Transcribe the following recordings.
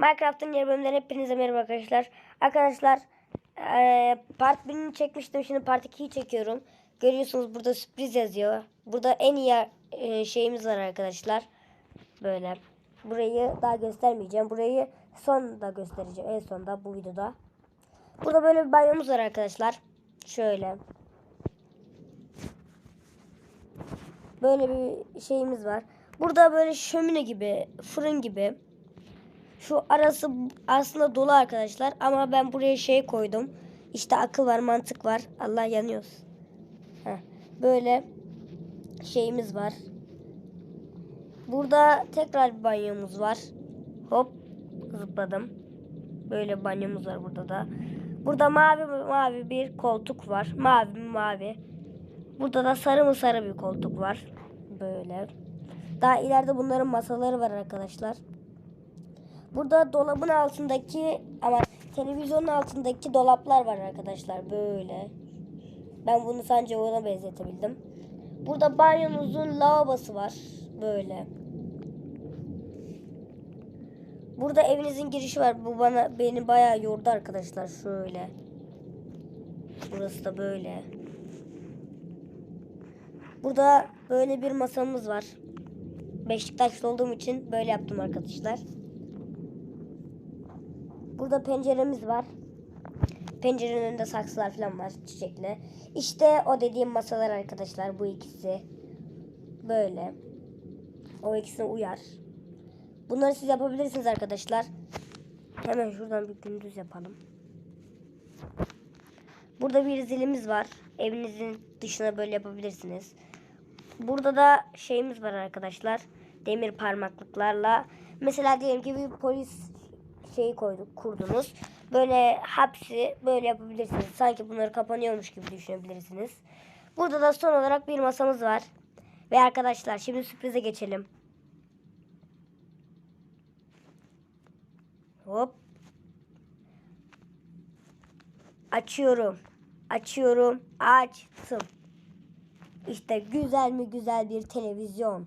Minecraft'ın yeni bölümlerine hepinize merhaba arkadaşlar. Arkadaşlar eee, part 1'ini çekmiştim. Şimdi part 2'yi çekiyorum. Görüyorsunuz burada sürpriz yazıyor. Burada en iyi eee, şeyimiz var arkadaşlar. Böyle. Burayı daha göstermeyeceğim. Burayı sonda göstereceğim. En sonda bu videoda. Burada böyle bir banyomuz var arkadaşlar. Şöyle. Böyle bir şeyimiz var. Burada böyle şömine gibi, fırın gibi. Şu arası aslında dolu arkadaşlar ama ben buraya şey koydum. İşte akıl var, mantık var. Allah yanıyoruz. Heh, böyle şeyimiz var. Burada tekrar bir banyomuz var. Hop zıpladım. Böyle banyomuz var burada da. Burada mavi mavi bir koltuk var. Mavi mavi. Burada da sarı mı sarı bir koltuk var. Böyle. Daha ileride bunların masaları var arkadaşlar. Burada dolabın altındaki ama televizyonun altındaki dolaplar var arkadaşlar böyle. Ben bunu sadece ona benzetebildim. Burada banyomuzun lavabosu var böyle. Burada evinizin girişi var. Bu bana beni bayağı yordu arkadaşlar şöyle. Burası da böyle. Burada böyle bir masamız var. Beşiktaşlı olduğum için böyle yaptım arkadaşlar. Burada penceremiz var. Pencerenin önünde saksılar falan var çiçekli. İşte o dediğim masalar arkadaşlar bu ikisi. Böyle. O ikisine uyar. Bunları siz yapabilirsiniz arkadaşlar. Hemen şuradan bir gündüz yapalım. Burada bir zilimiz var. Evinizin dışına böyle yapabilirsiniz. Burada da şeyimiz var arkadaşlar. Demir parmaklıklarla. Mesela diyelim ki bir polis şeyi koyduk, kurdunuz. Böyle hapsi böyle yapabilirsiniz. Sanki bunları kapanıyormuş gibi düşünebilirsiniz. Burada da son olarak bir masamız var. Ve arkadaşlar şimdi sürprize geçelim. Hop. Açıyorum. Açıyorum. Açtım. İşte güzel mi güzel bir televizyon.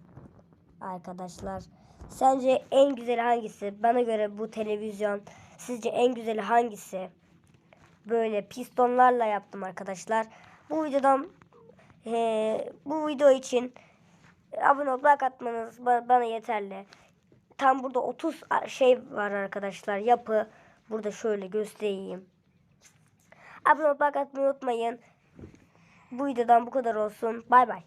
Arkadaşlar. Sence en güzeli hangisi? Bana göre bu televizyon. Sizce en güzeli hangisi? Böyle pistonlarla yaptım arkadaşlar. Bu videodan eee, bu video için abone olup like atmanız ba- bana yeterli. Tam burada 30 a- şey var arkadaşlar. Yapı. Burada şöyle göstereyim. Abone olup like atmayı unutmayın. Bu videodan bu kadar olsun. Bay bay.